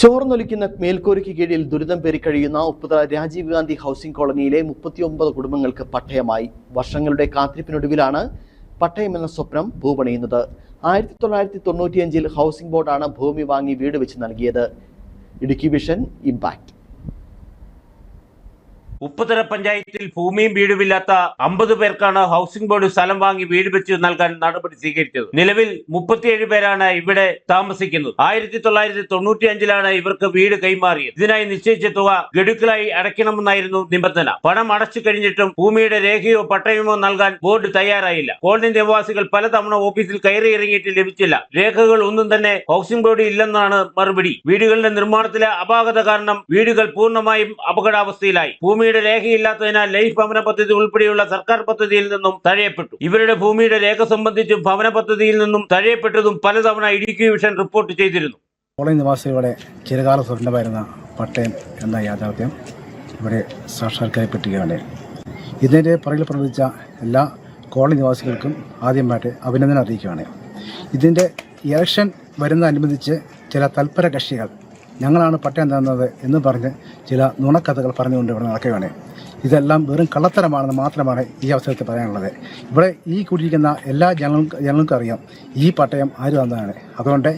ചോർന്നൊലിക്കുന്ന മേൽക്കൂരയ്ക്ക് കീഴിൽ ദുരിതം പേറിക്കഴിയുന്ന ഉപ്പുതറ രാജീവ് ഗാന്ധി ഹൗസിംഗ് കോളനിയിലെ മുപ്പത്തിയൊമ്പത് കുടുംബങ്ങൾക്ക് പട്ടയമായി. വർഷങ്ങളുടെ കാത്തിരിപ്പിനൊടുവിലാണ് പട്ടയം എന്ന സ്വപ്നം ഭൂപണിയുന്നത്. ആയിരത്തി തൊള്ളായിരത്തി തൊണ്ണൂറ്റിയഞ്ചിൽ ഹൗസിംഗ് ബോർഡാണ് ഭൂമി വാങ്ങി വീട് വെച്ച് നൽകിയത്. ഇടുക്കി വിഷൻ ഇമ്പാക്ട് ഉപ്പുതര പഞ്ചായത്തിൽ ഭൂമിയും വീടുമില്ലാത്ത അമ്പത് പേർക്കാണ് ഹൗസിംഗ് ബോർഡ് സ്ഥലം വാങ്ങി വീട് വെച്ച് നൽകാൻ നടപടി സ്വീകരിച്ചത്. നിലവിൽ മുപ്പത്തിയേഴ് പേരാണ് ഇവിടെ താമസിക്കുന്നത്. ആയിരത്തി തൊള്ളായിരത്തി തൊണ്ണൂറ്റി അഞ്ചിലാണ് ഇവർക്ക് വീട് കൈമാറിയത്. ഇതിനായി നിശ്ചയിച്ച തുക ഗഡുക്കളായി അടയ്ക്കണമെന്നായിരുന്നു നിബന്ധന. പണം അടച്ചു കഴിഞ്ഞിട്ടും ഭൂമിയുടെ രേഖയോ പട്ടയമോ നൽകാൻ ബോർഡ് തയ്യാറായില്ല. കോളനി നിവാസികൾ പലതവണ ഓഫീസിൽ കയറി ഇറങ്ങിയിട്ട് ലഭിച്ചില്ല. രേഖകൾ ഒന്നും തന്നെ ഹൗസിംഗ് ബോർഡ് ഇല്ലെന്നാണ് മറുപടി. വീടുകളുടെ നിർമ്മാണത്തിലെ അപാകത കാരണം വീടുകൾ പൂർണമായും അപകടാവസ്ഥയിലായി. ഭൂമിയുടെ രേഖയില്ലാത്തതിനാൽ ലൈഫ് ഭവന പദ്ധതി ഉൾപ്പെടെയുള്ള സർക്കാർ പദ്ധതിയിൽ നിന്നും തഴയപ്പെട്ടു. ഇവരുടെ ഭൂമിയുടെ രേഖ സംബന്ധിച്ച് ഭവന പദ്ധതിയിൽ നിന്നും തഴയപ്പെട്ടതും പലതവണ ഇടുക്കി വിഷൻ റിപ്പോർട്ട് ചെയ്തിരുന്നു. കോളനി നിവാസികളുടെ ചിരകാല സ്വപ്നമായിരുന്ന പട്ടയം എന്ന യാഥാർത്ഥ്യം ഇവിടെ സാക്ഷാത്കരിക്കപ്പെട്ടിരിക്കുകയാണ്. ഇതിന്റെ പുറകിൽ പ്രവർത്തിച്ച എല്ലാ കോളനി നിവാസികൾക്കും ആദ്യമായിട്ട് അഭിനന്ദനം അറിയിക്കുകയാണ്. ഇതിന്റെ ഇലക്ഷൻ വരുന്നതനുബന്ധിച്ച് ചില തൽപര കക്ഷികൾ ഞങ്ങളാണ് പട്ടയം തന്നത് എന്ന് പറഞ്ഞ് ചില നുണക്കഥകൾ പറഞ്ഞുകൊണ്ട് ഇവിടെ നടക്കുകയാണ്. ഇതെല്ലാം വെറും കള്ളത്തരമാണെന്ന് മാത്രമാണ് ഈ അവസരത്തിൽ പറയാനുള്ളത്. ഇവിടെ ഈ കൂടിയിരിക്കുന്ന എല്ലാ ജനങ്ങൾക്കും ജനങ്ങൾക്കും അറിയാം ഈ പട്ടയം ആര് തന്നതാണ്. അതുകൊണ്ട്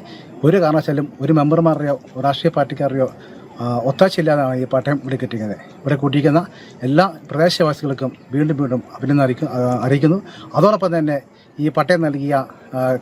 ഒരു കാരണവശാലും ഒരു മെമ്പർമാരുടെയോ രാഷ്ട്രീയ പാർട്ടിക്കാരുടെയോ ഒത്താശയില്ലാതാണ് ഈ പട്ടയം ഇവിടെ കിട്ടിയിരിക്കുന്നത്. ഇവിടെ കൂട്ടിയിരിക്കുന്ന എല്ലാ പ്രദേശവാസികൾക്കും വീണ്ടും വീണ്ടും അഭിനന്ദനം അറിയിക്കും അറിയിക്കുന്നു. അതോടൊപ്പം തന്നെ ഈ പട്ടയം നൽകിയ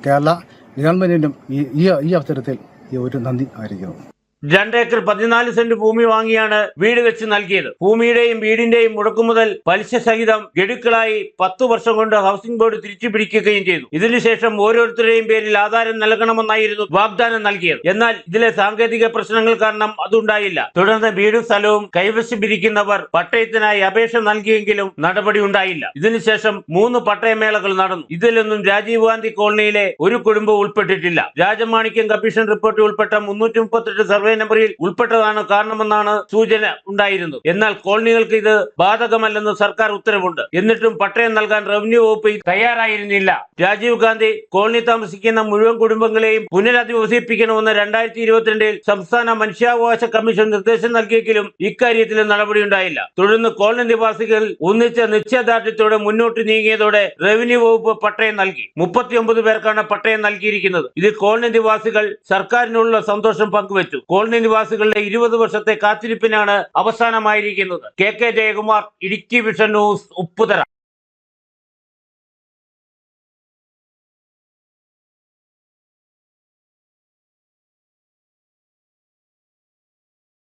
കേരള ഗവൺമെന്റിനും ഈ ഈ അവസരത്തിൽ ഈ ഒരു നന്ദി അറിയിക്കുന്നു. രണ്ടേക്കർ പതിനാല് സെന്റ് ഭൂമി വാങ്ങിയാണ് വീട് വെച്ച് നൽകിയത്. ഭൂമിയുടെയും വീടിന്റെയും മുടക്കുമുതൽ പലിശ സഹിതം ഗഡുക്കളായി പത്തു വർഷം കൊണ്ട് ഹൗസിംഗ് ബോർഡ് തിരിച്ചു പിടിക്കുകയും ചെയ്തു. ഇതിനുശേഷം ഓരോരുത്തരുടെയും പേരിൽ ആധാരം നൽകണമെന്നായിരുന്നു വാഗ്ദാനം നൽകിയത്. എന്നാൽ ഇതിലെ സാങ്കേതിക പ്രശ്നങ്ങൾ കാരണം അതുണ്ടായില്ല. തുടർന്ന് വീടും സ്ഥലവും കൈവശമിരിക്കുന്നവർ പട്ടയത്തിനായി അപേക്ഷ നൽകിയെങ്കിലും നടപടി ഉണ്ടായില്ല. ഇതിനുശേഷം മൂന്ന് പട്ടയമേളകൾ നടന്നു. ഇതിലൊന്നും രാജീവ് ഗാന്ധി കോളനിയിലെ ഒരു കുടുംബം ഉൾപ്പെട്ടിട്ടില്ല. രാജമാണിക്യം കമ്മീഷൻ റിപ്പോർട്ടിൽ ഉൾപ്പെട്ട മുന്നൂറ്റി മുപ്പത്തെട്ട് സർവേ നമ്പറിൽ ഉൾപ്പെട്ടതാണ് കാരണമെന്നാണ് സൂചന ഉണ്ടായിരുന്നത്. എന്നാൽ കോളനികൾക്ക് ഇത് ബാധകമല്ലെന്ന് സർക്കാർ ഉത്തരവുണ്ട്. എന്നിട്ടും പട്ടയം നൽകാൻ റവന്യൂ വകുപ്പ് തയ്യാറായിരുന്നില്ല. രാജീവ് ഗാന്ധി കോളനി താമസിക്കുന്ന മുഴുവൻ കുടുംബങ്ങളെയും പുനരധിവസിപ്പിക്കണമെന്ന് രണ്ടായിരത്തി ഇരുപത്തിരണ്ടിൽ സംസ്ഥാന മനുഷ്യാവകാശ കമ്മീഷൻ നിർദ്ദേശം നൽകിയെങ്കിലും ഇക്കാര്യത്തിൽ നടപടിയുണ്ടായില്ല തുടർന്ന് കോളനി നിവാസികൾ ഒന്നിച്ച നിശ്ചയദാർഢ്യത്തോടെ മുന്നോട്ട് നീങ്ങിയതോടെ റവന്യൂ വകുപ്പ് പട്ടയം നൽകി. മുപ്പത്തിയൊമ്പത് പേർക്കാണ് പട്ടയം നൽകിയിരിക്കുന്നത്. ഇത് കോളനി നിവാസികൾ സർക്കാരിനുള്ള സന്തോഷം പങ്കുവച്ചു. കോളനി നിവാസികളുടെ ഇരുപത് വർഷത്തെ കാത്തിരിപ്പിനാണ് അവസാനമായിരിക്കുന്നത്. K K Jayakumar Idukki vision news Upputhara.